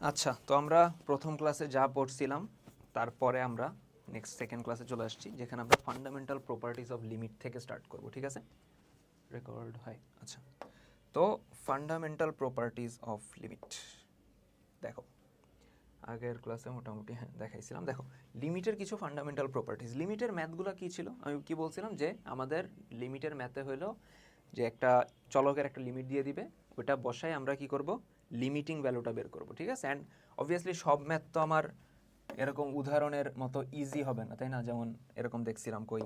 আচ্ছা তো আমরা প্রথম ক্লাসে যা পড়ছিলাম, তারপরে আমরা নেক্সট সেকেন্ড ক্লাসে চলে আসছি, যেখানে আমরা ফান্ডামেন্টাল প্রপার্টিস অফ লিমিট থেকে স্টার্ট করব, ঠিক আছে? রেকর্ড হয় আচ্ছা। তো ফান্ডামেন্টাল প্রপার্টিস অফ লিমিট দেখো। আগের ক্লাসে মোটামুটি হ্যাঁ দেখাইছিলাম। দেখো লিমিটের কিছু ফান্ডামেন্টাল প্রপার্টিজ লিমিটের ম্যাথগুলো কী ছিল? আমি কি বলছিলাম যে, আমাদের লিমিটের ম্যাথে হলো যে একটা চলকের একটা লিমিট দিয়ে দিবে ওটা বসায় আমরা কি করব? লিমিটিং ভ্যালুটা বের করব, ঠিক আছে? অ্যান্ড অবভিয়াসলি সব ম্যাথ তো আমার এরকম উদাহরণের মতো ইজি হবে না, তাই না? যেমন এরকম দেখছিলাম কই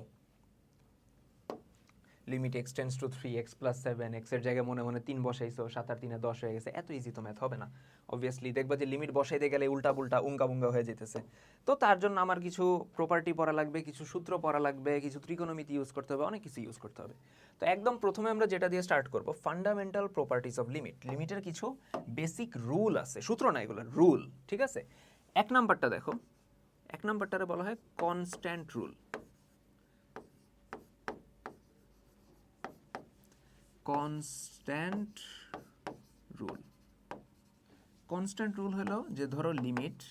limit x tends to three x plus seven এক্সের জায়গায় মনে মনে তিন বসাইছো, সাত আর তিনে দশ হয়ে গেছে, এত ইজি তো ম্যাথ হবে না। অবভিয়াসলি দেখবা যে লিমিট বসাইতে গেলে উল্টা পুল্টা উঙ্কা বুঙ্গা হয়ে যেতেছে। তো তার জন্য আমার কিছু প্রপার্টি পড়া লাগবে, কিছু সূত্র পড়া লাগবে, কিছু ত্রিকোণমিতি ইউজ করতে হবে, অনেক কিছু ইউজ করতে হবে। তো একদম প্রথমে আমরা যেটা দিয়ে স্টার্ট করব ফান্ডামেন্টাল প্রপার্টিস অফ লিমিট লিমিটের কিছু বেসিক রুল আছে, সূত্র না এগুলো রুল ঠিক আছে? এক নাম্বারটা দেখো, এক নাম্বারটারে বলা হয় constant rule constant rule constant rule হলো যে ধরো limit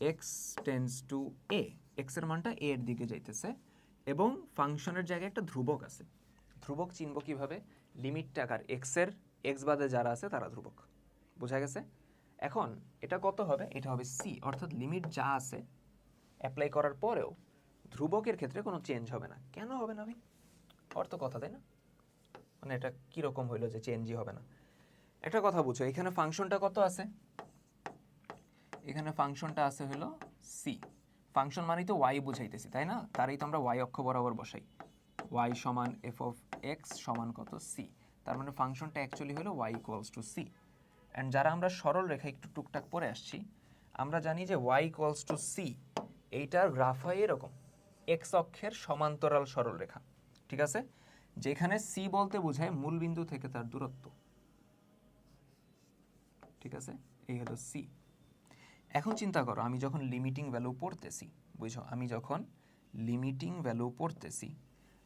x tends to a এক্সের মানটা এ এর দিকে যাইতেছে এবং ফাংশনের জায়গায় একটা ধ্রুবক আছে। ধ্রুবক চিনব কীভাবে? লিমিট টাকার এক্সের এক্স বাদে যারা আছে তারা ধ্রুবক। বোঝা গেছে? এখন এটা কত হবে? এটা হবে সি অর্থাৎ লিমিট যা আছে অ্যাপ্লাই করার পরেও ধ্রুবকের ক্ষেত্রে কোনো চেঞ্জ হবে না। কেন হবে না ভাই? অর্থ কথা, তাই না? মানে এটা কীরকম হইল যে চেঞ্জই হবে না। একটা কথা বুঝো, এখানে ফাংশনটা কত আছে? এখানে ফাংশনটা আছে হলো সি ফাংশন মানেই তো ওয়াই বুঝাইতেছি, তাই না? তারই তো আমরা ওয়াই অক্ষ বরাবর বসাই। ওয়াই সমান এফ অফ এক্স সমান কত সি তার মানে ফাংশনটা অ্যাকচুয়ালি হলো y equals to c and যারা আমরা সরল রেখা একটু টুকটাক পরে আসছি, আমরা জানি যে ওয়াই ইকুয়ালস টু সি এইটার গ্রাফ হয় এরকম এক্স অক্ষের সমান্তরাল সরল রেখা, ঠিক আছে? যেখানে সি বলতে বোঝায় মূল বিন্দু থেকে তার দূরত্ব। ঠিক আছে? এই হলো সি এখন চিন্তা করো, আমি যখন লিমিটিং ভ্যালু পড়তেছি বুঝো আমি যখন লিমিটিং ভ্যালু পড়তেছি,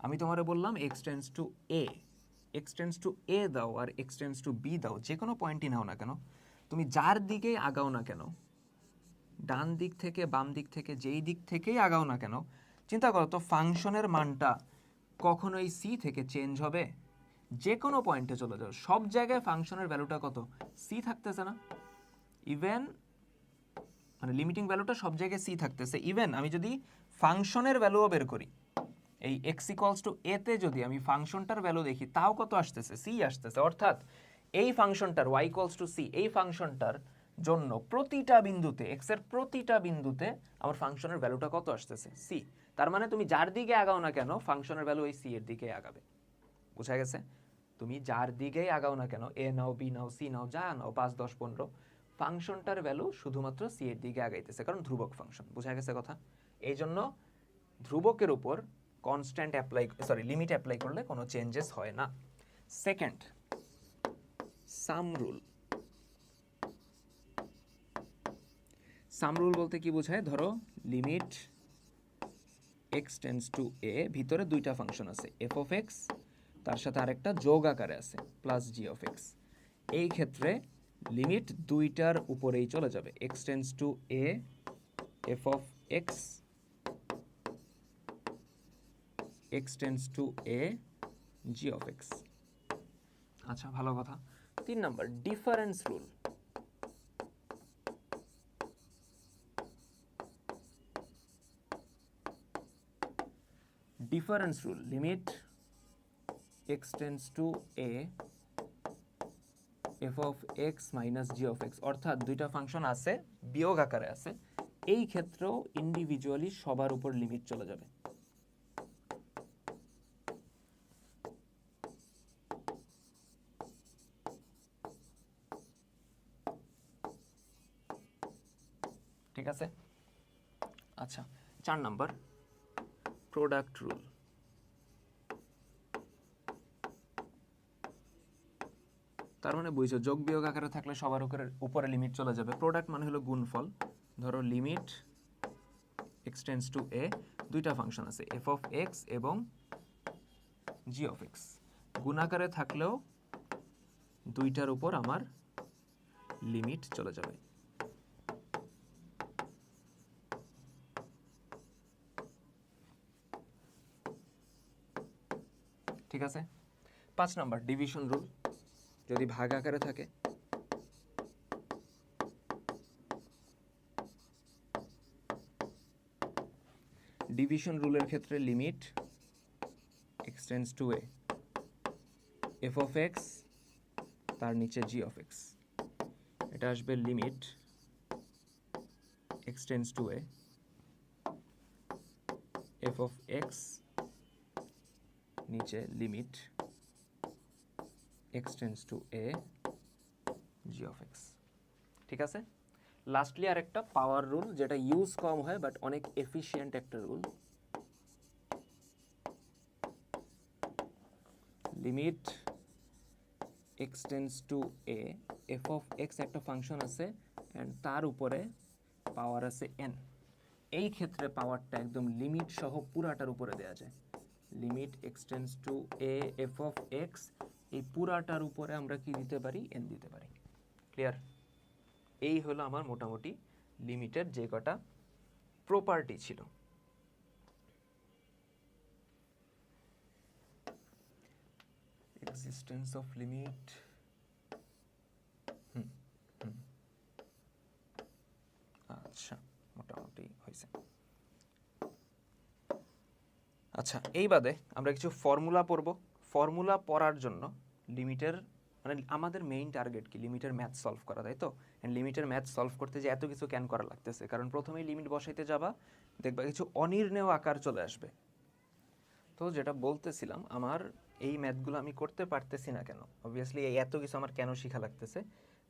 আমি তোমারে বললাম এক্সটেন্স টু এ এক্সটেন্স টু এ দাও আর এক্সটেন্স টু বি দাও যে কোনো পয়েন্টই নাও না কেন, তুমি যার দিকেই আগাও না কেন, ডান দিক থেকে বাম দিক থেকে যেই দিক থেকেই আগাও না কেন, চিন্তা করো তো ফাংশনের মানটা কখনোই সি থেকে চেঞ্জ হবে? যে কোনো পয়েন্টে চলে যাও। সব জায়গায় ফাংশনের ভ্যালুটা কত? সি থাকতেছে না। ইভেন মানে লিমিটিং ভ্যালুটা সব জায়গায় সি থাকতেছে। ইভেন আমি যদি ফাংশনের ভ্যালুও বের করি, এই এক্স ইকলস টু এতে যদি আমি ফাংশনটার ভ্যালু দেখি, তাও কত আসতেছে? সি আসতেছে। অর্থাৎ এই ফাংশনটার ওয়াই ইকলস টু সি এই ফাংশনটার জন্য প্রতিটা বিন্দুতে এক্সের প্রতিটা বিন্দুতে আমার ফাংশনের ভ্যালুটা কত আসতেছে? সি তার মানে তুমি যার দিকে আগাও না কেন ফাংশনের ভ্যালু এই সি এর দিকে আগাবে। বোঝা গেছে? তুমি যার দিকেই আগাও না কেন এ নাও বি নাও সি নাও, যা নাও, পাঁচ, দশ, পনেরো ফাংশনটার ভ্যালু শুধুমাত্র সি এর দিকে আগাইতেছে, কারণ ধ্রুবক ফাংশন বোঝা গেছে কথা? এই জন্য ধ্রুবকের উপর constant apply sorry limit apply করলে কোনো চেঞ্জেস হয় না। Second sum rule sum rule বলতে কি বোঝায়? ধরো limit x tends to a ভিতরে দুইটা ফাংশন আছে এফ অফ এক্স তার সাথে আরেকটা যোগ আকারে আছে প্লাস জি অফ এক্স এই ক্ষেত্রে লিমিট দুইটার উপরেই চলে যাবে x tends to a f of x x tends to a g of x আচ্ছা ভালো কথা। তিন নম্বর difference rule difference rule limit x tends to a f of x minus g of x অর্থাৎ দুইটা ফাংশন আছে, বিয়োগ আকারে আছে। এই ক্ষেত্রেও ইন্ডিভিজুয়ালি সবার উপর লিমিট চলে যাবে। ঠিক আছে? আচ্ছা চার নাম্বার। প্রোডাক্ট রুল তার মানে বুঝছ, যোগ বিয়োগ আকারে থাকলে সবার উপরে উপরে লিমিট চলে যাবে। প্রোডাক্ট মানে হলো গুণফল। ধরো লিমিট এক্সটেন্স টু এ দুইটা ফাংশন আছে এফ অফ এক্স এবং জি অফ এক্স গুণাকারে থাকলেও দুইটার উপর আমার লিমিট চলে যাবে। ঠিক আছে? পাঁচ নাম্বার ডিভিশন রুল যদি ভাগ আকারে থাকে। ডিভিশন রুলের ক্ষেত্রে limit x tends to a f of x তার নিচে জি অফ এক্স এটা আসবে limit x tends to a f of x নিচে limit x tends to a g of x ঠিক আছে? লাস্টলি আর একটা পাওয়ার রুল যেটা ইউজ কম হয় বাট অনেক এফিশিয়েন্ট একটা rule limit x tends to a f of x একটা ফাংশন আছে অ্যান্ড তার উপরে পাওয়ার আছে এন এই ক্ষেত্রে পাওয়ারটা একদম লিমিট সহ পুরাটার উপরে দেওয়া যায়। Limit x tends to a f of x এই পুরাটার উপরে আমরা কি দিতে পারি? এন দিতে পারি। ক্লিয়ার এই হলো আমার মোটামুটি লিমিটের যে কটা প্রপার্টি ছিল। এক্সিস্টেন্স অফ লিমিট আচ্ছা মোটামুটি হয়েছে। আচ্ছা এই বাদে আমরা কিছু ফর্মুলা পড়ব। ফর্মুলা পড়ার জন্য লিমিটের মানে আমাদের মেইন টার্গেট কি? লিমিটের ম্যাথ সলভ করা, তাই তো? অ্যান্ড লিমিটের ম্যাথ সলভ করতে যে এত কিছু ক্যান করা লাগতেছে? কারণ প্রথমেই লিমিট বসাইতে যাবা, দেখবা কিছু অনির্ণেয় আকার চলে আসবে। তো যেটা বলতেছিলাম, আমার এই ম্যাথগুলো আমি করতে পারতেছি না কেন? অবভিয়াসলি এই এত কিছু আমার কেন শেখা লাগতেছে?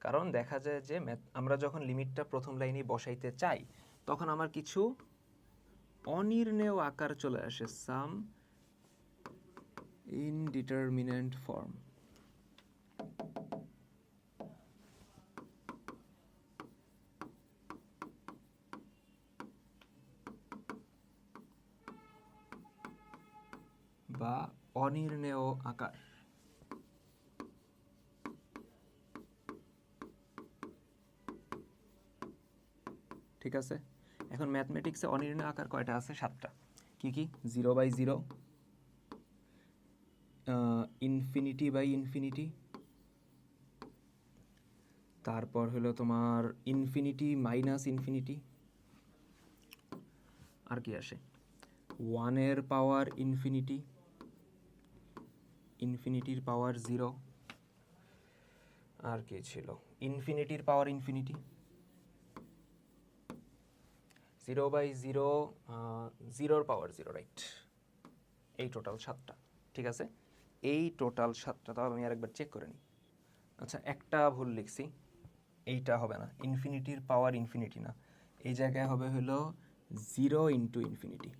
কারণ দেখা যায় যে ম্যাথ আমরা যখন লিমিটটা প্রথম লাইনে বসাইতে চাই, তখন আমার কিছু অনির্ণেয় আকার চলে আসে সাম ইনডিটারমিনেন্ট ফর্ম। বা অনির্ণেয় আকার। ঠিক আছে? এখন ম্যাথমেটিক্সে অনির্ণয় আকার কয়টা আছে? সাতটা। কি কি? Zero by zero infinity by infinity তারপর হলো তোমার ইনফিনিটি মাইনাস ইনফিনিটি আর কি আসে? ওয়ানের পাওয়ার ইনফিনিটি ইনফিনিটির পাওয়ার জিরো আর কি ছিল? ইনফিনিটির power infinity zero by zero জিরোর পাওয়ার জিরো রাইট এই টোটাল সাতটা, ঠিক আছে? এই টোটাল সাতটা, তাও আমি আরেকবার চেক করে নিই। আচ্ছা একটা ভুল লিখছি, এইটা হবে না, ইনফিনিটির পাওয়ার ইনফিনিটি না। এই জায়গায় হবে হলো জিরো ইন্টু ইনফিনিটি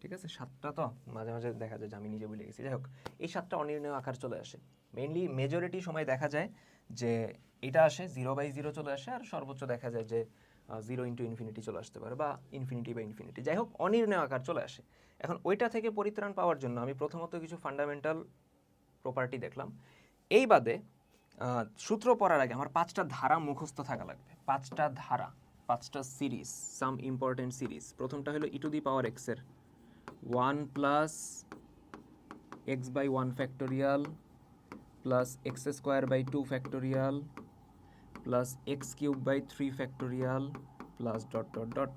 ঠিক আছে? সাতটা তো, মাঝে মাঝে দেখা যায় যে আমি নিজে ভুলে গেছি। যাই হোক, এই সাতটা অনির্ণয় আকার চলে আসে। মেইনলি মেজরিটি সময় দেখা যায় যে এটা আসে জিরো বাই জিরো চলে আসে, আর সর্বোচ্চ দেখা যায় যে জিরো ইন্টু ইনফিনিটি চলে আসতে পারে বা ইনফিনিটি বা ইনফিনিটি যাই হোক, অনির্ণয় আকার চলে আসে। এখন ওইটা থেকে পরিত্রাণ পাওয়ার জন্য আমি প্রথমত কিছু ফান্ডামেন্টাল প্রপার্টি দেখলাম। এই বাদে সূত্র পড়ার আগে আমার পাঁচটা ধারা মুখস্থ থাকা লাগবে। পাঁচটা ধারা, পাঁচটা সিরিজ সাম ইম্পর্টেন্ট সিরিজ প্রথমটা হলো ইটু দি পাওয়ার এক্সের one plus x by one factorial plus x square by two factorial plus x cube by three factorial plus dot dot dot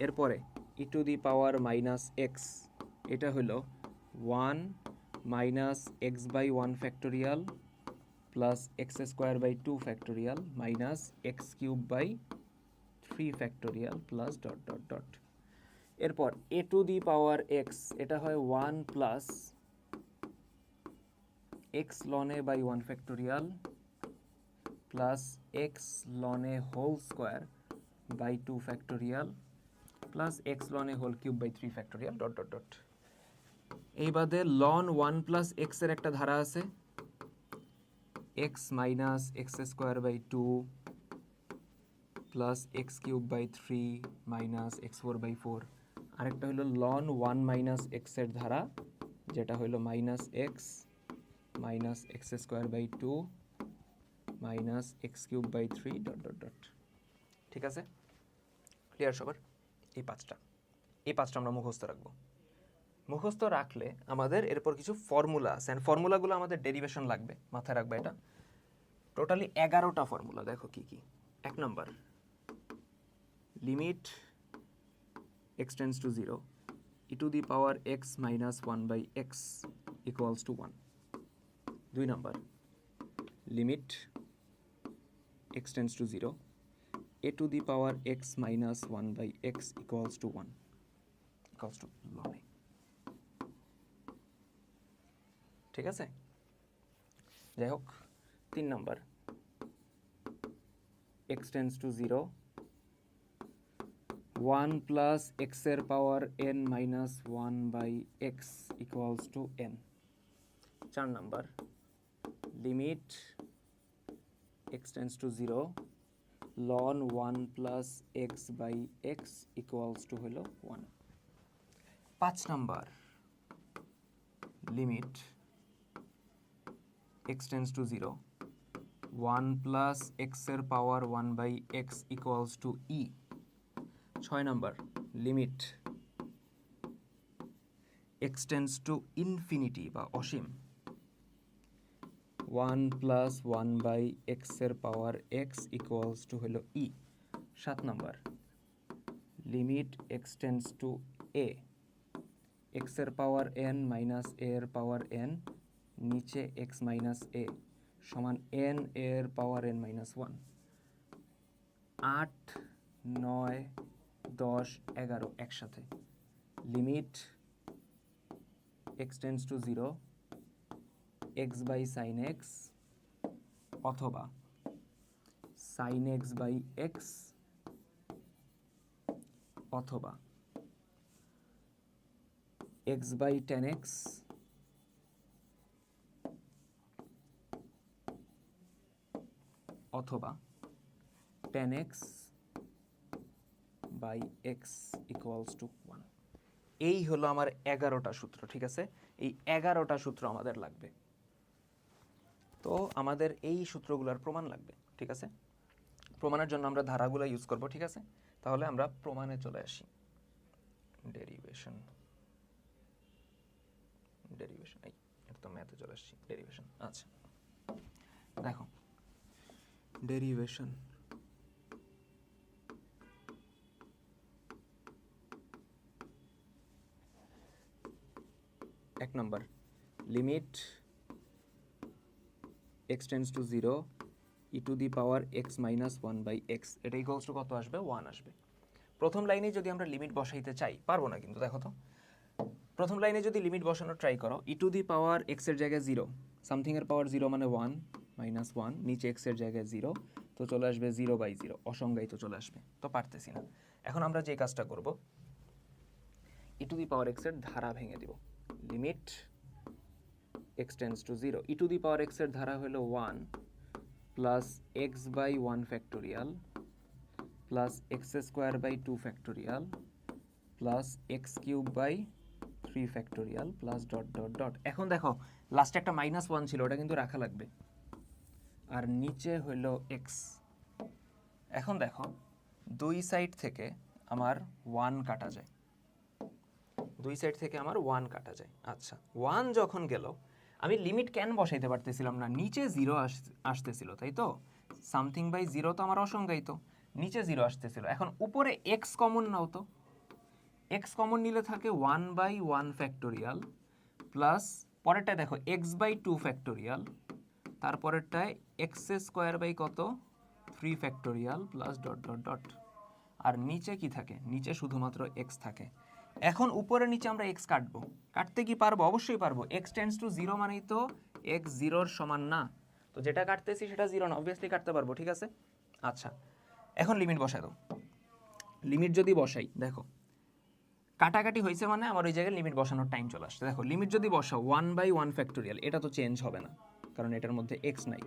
এরপরে e to the power minus x এটা হলো one minus x by one factorial plus x square by two factorial minus x cube by three factorial plus dot dot dot এরপর e to the power x এটা হয় one plus x লনে by one factorial plus x লনে whole square by two factorial plus x লনে whole cube by three factorial dot dot dot এই বাদে loan one plus এক্সের একটা ধারা আছে। X minus x square by two plus x cube by three minus x four by four আরেকটা হলো loan one minus এক্সের ধারা, যেটা হলো minus x minus x square by two minus x cube by three dot dot dot ঠিক আছে? Clear সবার? এই পাঁচটা। এই পাঁচটা আমরা মুখস্থ রাখব। মুখস্থ রাখলে আমাদের এরপর কিছু ফর্মুলা আছে। অ্যান্ড ফর্মুলাগুলো আমাদের ডেরিভেশন লাগবে। মাথায় রাখবে এটা। টোটালি এগারোটা ফর্মুলা দেখো কি কি? এক নম্বর limit x to zero e to the power x minus one by x equals to one দুই নম্বর limit x tends to zero e to the power x minus one by x equals to one equals to লনে ঠিক আছে? যাই হোক, তিন নম্বর। X tends to zero one plus এক্সের power n minus one by x equals to n চার নম্বর। Limit x tends to zero loan one plus x by x equals to হলো one পাঁচ নম্বর limit x tends to zero one plus এক্সের power one by x equals to e ছয় নম্বর limit x to infinity বা অসীম। One plus one by এক্সের power x equals to হলো ই সাত নম্বর লিমিট এক্সটেন্স টু এ এক্সের পাওয়ার এন মাইনাস এর পাওয়ার এন নিচে এক্স মাইনাস এ সমান এন এর পাওয়ার এন মাইনাস ওয়ান আট, নয়, দশ, এগারো একসাথে। Limit x tends to zero x by sine x অথবা সাইন এক্স বাই এক্স অথবা এক্স বাই টেন এক্স অথবা tan x by x equals to one এই হলো আমার এগারোটা সূত্র, ঠিক আছে? এই এগারোটা সূত্র আমাদের লাগবে। তো আমাদের এই সূত্রগুলোর প্রমাণ লাগবে ঠিক আছে? প্রমাণের জন্য আমরা ধারাগুলো ইউজ করব ঠিক আছে? তাহলে আমরা প্রমাণে চলে আসি। ডেরিভেশন ডেরিভেশন এই তো ম্যাথে চলে আসছি। ডেরিভেশন আচ্ছা। দেখো। ডেরিভেশন এক নম্বর। Limit x tends to zero e to the power x minus one by x এটা ইকুয়ালস টু কত আসবে? ওয়ান আসবে। প্রথম লাইনে যদি আমরা লিমিট বসাইতে চাই, পারব না কিন্তু, দেখো তো। প্রথম লাইনে যদি লিমিট বসানোর ট্রাই করো ই টু দি পাওয়ার এক্সের জায়গায় জিরো সামথিংয়ের পাওয়ার জিরো মানে ওয়ান মাইনাস ওয়ান নিচে এক্সের জায়গায় জিরো তো চলে আসবে জিরো বাই জিরো অসংজ্ঞায়িত চলে আসবে, তো পারতেছি না। এখন আমরা যে কাজটা করব ই টু দি পাওয়ার এক্সের ধারা ভেঙে দিব। Limit x tends to zero. E to the power এক্সের ধারা হলো one plus x by one factorial plus x square by two factorial plus x cube by three factorial plus dot dot dot এখন দেখো লাস্টে একটা minus one ছিল, ওটা কিন্তু রাখা লাগবে। আর নিচে হইল এক্স এখন দেখো, দুই সাইড থেকে আমার ওয়ান কাটা যায়। দুই সাইড থেকে আমার ওয়ান কাটা যায়। আচ্ছা ওয়ান যখন গেল আমি লিমিট কেন বসাইতে পারতেছিলাম না? নিচে জিরো আসতেছিল, তাই তো? সামথিং বাই জিরো তো আমার অসংজ্ঞায়িত। নিচে জিরো আসতেছিল। এখন উপরে এক্স কমন নাও তো। এক্স কমন নিলে থাকে one by one factorial plus পরেরটায় দেখো এক্স বাই টু ফ্যাক্টোরিয়াল তারপরেরটায় এক্স স্কোয়ার বাই কত? Three factorial plus dot dot dot আর নিচে কি থাকে? নিচে শুধুমাত্র এক্স থাকে। এখন উপরে নিচে আমরা এক্স কাটবো। কাটতে কি পারব? অবশ্যই পারব। এক্স টেন্স টু জিরো মানেই তো এক্স জিরোর সমান না। তো যেটা কাটতেছি সেটা জিরো না। অবভিয়াসলি কাটতে পারব, ঠিক আছে? আচ্ছা এখন লিমিট বসাই দাও। লিমিট যদি বসাই, দেখো, কাটাকাটি হয়েছে মানে আমার ওই জায়গায় লিমিট বসানোর টাইম চলে আসছে। দেখো লিমিট যদি বসাও ওয়ান বাই ওয়ান ফ্যাক্টোরিয়াল এটা তো চেঞ্জ হবে না, কারণ এটার মধ্যে এক্স নাই।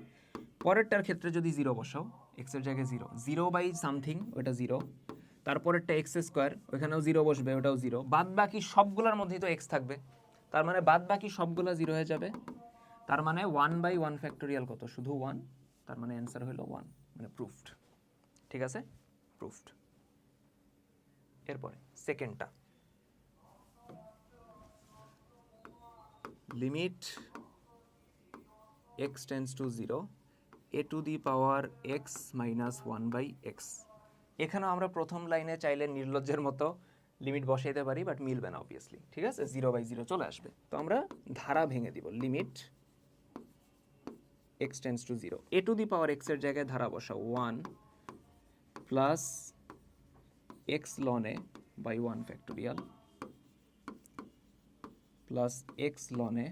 পরেরটার ক্ষেত্রে যদি জিরো বসাও এক্সের জায়গায় জিরো জিরো বাই সামথিং ওটা জিরো তারপরেরটা এক্স স্কোয়ার ওইখানেও জিরো বসবে, ওটাও জিরো বাদ বাকি সবগুলোর মধ্যেই তো এক্স থাকবে। তার মানে বাদ বাকি সবগুলো জিরো হয়ে যাবে। তার মানে ওয়ান বাই ওয়ান ফ্যাক্টোরিয়াল কত? শুধু ওয়ান তার মানে অ্যান্সার হলো ওয়ান মানে প্রুফড ঠিক আছে? প্রুফড এরপরে সেকেন্ডটা limit x tends to zero e to the power x minus one by x এখানেও আমরা প্রথম লাইনে চাইলে নির্লজ্জের মতো লিমিট বসাইতে পারি বাট মিলবে না অবভিয়াসলি ঠিক আছে? জিরো বাই জিরো চলে আসবে। তো আমরা ধারা ভেঙে দিব limit x tends to zero e to the power এক্সের জায়গায় ধারা বসাও one plus x লনে by one factorial plus x লনে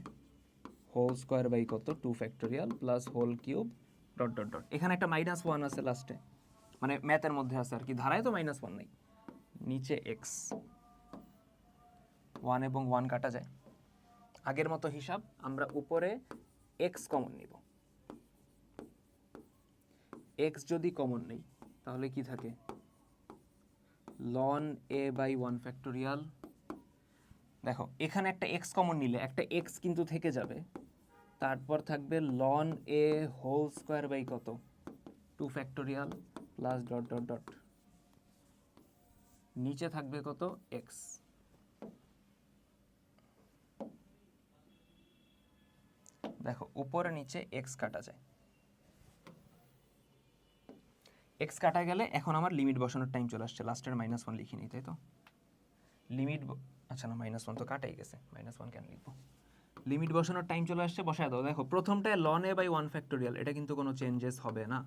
whole square by কত? Two factorial plus whole cube dot dot dot এখানে একটা মাইনাস ওয়ান আছে লাস্টে মানে ম্যাথের মধ্যে আছে আর কি। ধারায় তো মাইনাস ওয়ান নেই। নিচে এক্স ওয়ান এবং ওয়ান কাটা যায়। আগের মতো হিসাব আমরা উপরে এক্স কমন নিব। এক্স যদি কমন নেই, তাহলে কি থাকে? Loan a by one factorial দেখো, এখানে একটা এক্স কমন নিলে, একটা এক্স কিন্তু থেকে যাবে। তারপর থাকবে loan a whole square by কত? Two factorial plus dot dot dot নিচে থাকবে কত? এক্স দেখো, উপরে নিচে এক্স কাটা যায়। এক্স কাটা গেলে এখন আমার লিমিট বসানোর টাইম চলে আসছে। লাস্টের মাইনাস ওয়ান লিখি নি তাই তো? লিমিট আচ্ছা না মাইনাস ওয়ান তো কাটাই গেছে। মাইনাস ওয়ান কেন লিখব? লিমিট বসানোর টাইম চলে আসছে, বসায় দাও। দেখো, প্রথমটায় loan a by one factorial এটা কিন্তু কোনো চেঞ্জেস হবে না।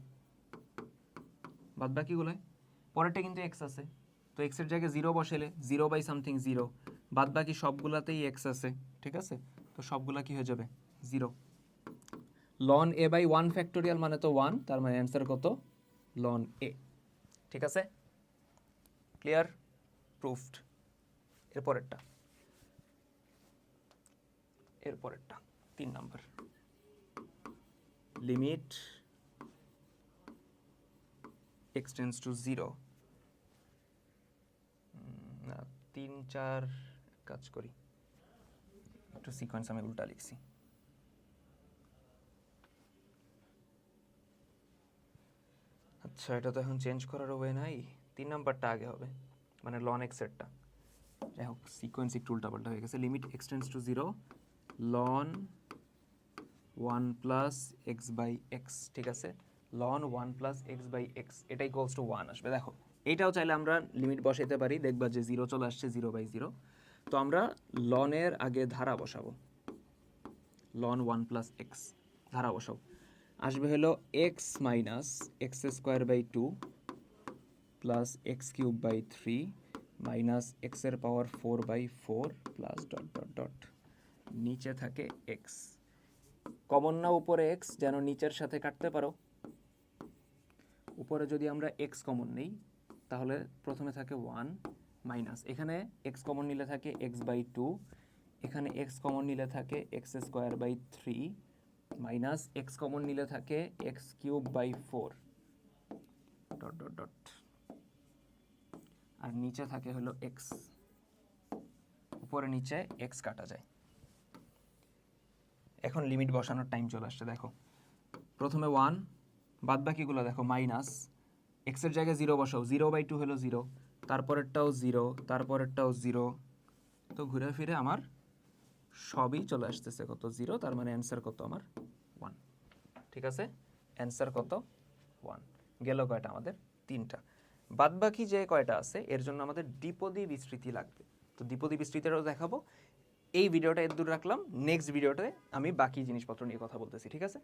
বাদ বাকিগুলোয় পরেরটা কিন্তু এক্স আছে। তো এক্সের জায়গায় জিরো বসালে জিরো বাই সামথিং জিরো বাদ বাকি সবগুলাতেই এক্স আছে, ঠিক আছে? তো সবগুলা কি হয়ে যাবে? Zero loan a by one factorial মানে তো ওয়ান তার মানে অ্যান্সার কত? লন এ ঠিক আছে? ক্লিয়ার প্রুফড এরপরেরটা এরপরেরটা তিন নম্বর limit x tends to zero তিন, চার কাজ করি। একটু সিকোয়েন্স আমি উল্টা লিখছি। আচ্ছা এটা তো এখন চেঞ্জ করার ওয়ে নাই। তিন নাম্বারটা আগে হবে মানে লন এক্সেরটা যাই হোক সিকোয়েন্স একটু উল্টাপাল্টা হয়ে গেছে। Limit x tends to zero loan one plus x by x ঠিক আছে? Loan one plus x by x এটাই কোলস টু ওয়ান আসবে। দেখো, এটাও চাইলে আমরা লিমিট বসাইতে পারি। দেখবা যে জিরো চলে আসছে জিরো বাই জিরো তো আমরা লনের আগে ধারা বসাবো। লন ওয়ান প্লাস এক্স ধারা বসাবো। আসবে হলো x minus x square by two plus x cube by three minus এক্সের power four by four plus dot dot dot নিচে থাকে এক্স কমন না উপরে এক্স যেন নিচের সাথে কাটতে পারো। উপরে যদি আমরা এক্স কমন নেই, তাহলে প্রথমে থাকে ওয়ান মাইনাস এখানে এক্স কমন নিলে থাকে এক্স বাই টু এখানে এক্স কমন নিলে থাকে x square by three minus x common নিলে থাকে x cube by four dot dot dot আর নিচে থাকে হলো এক্স উপরে নিচে এক্স কাটা যায়। এখন লিমিট বসানোর টাইম চলে আসছে, দেখো। প্রথমে ওয়ান বাদ বাকিগুলো দেখো মাইনাস এক্সের জায়গায় জিরো বসাও জিরো বাই টু হলো জিরো তারপরেরটাও জিরো তারপরেরটাও জিরো তো ঘুরে ফিরে আমার সবই চলে আসতেছে কত? জিরো তার মানে অ্যান্সার কত আমার? ওয়ান ঠিক আছে? অ্যান্সার কত? ওয়ান গেল কয়টা আমাদের? তিনটা। বাদবাকি যে কয়টা আছে, এর জন্য আমাদের দ্বিপদী বিস্তৃতি লাগবে। তো দ্বিপদী বিস্তৃতিটাও দেখাবো। এই ভিডিওটা এর দূর রাখলাম নেক্সট ভিডিওতে আমি বাকি জিনিসপত্র নিয়ে কথা বলতেছি, ঠিক আছে?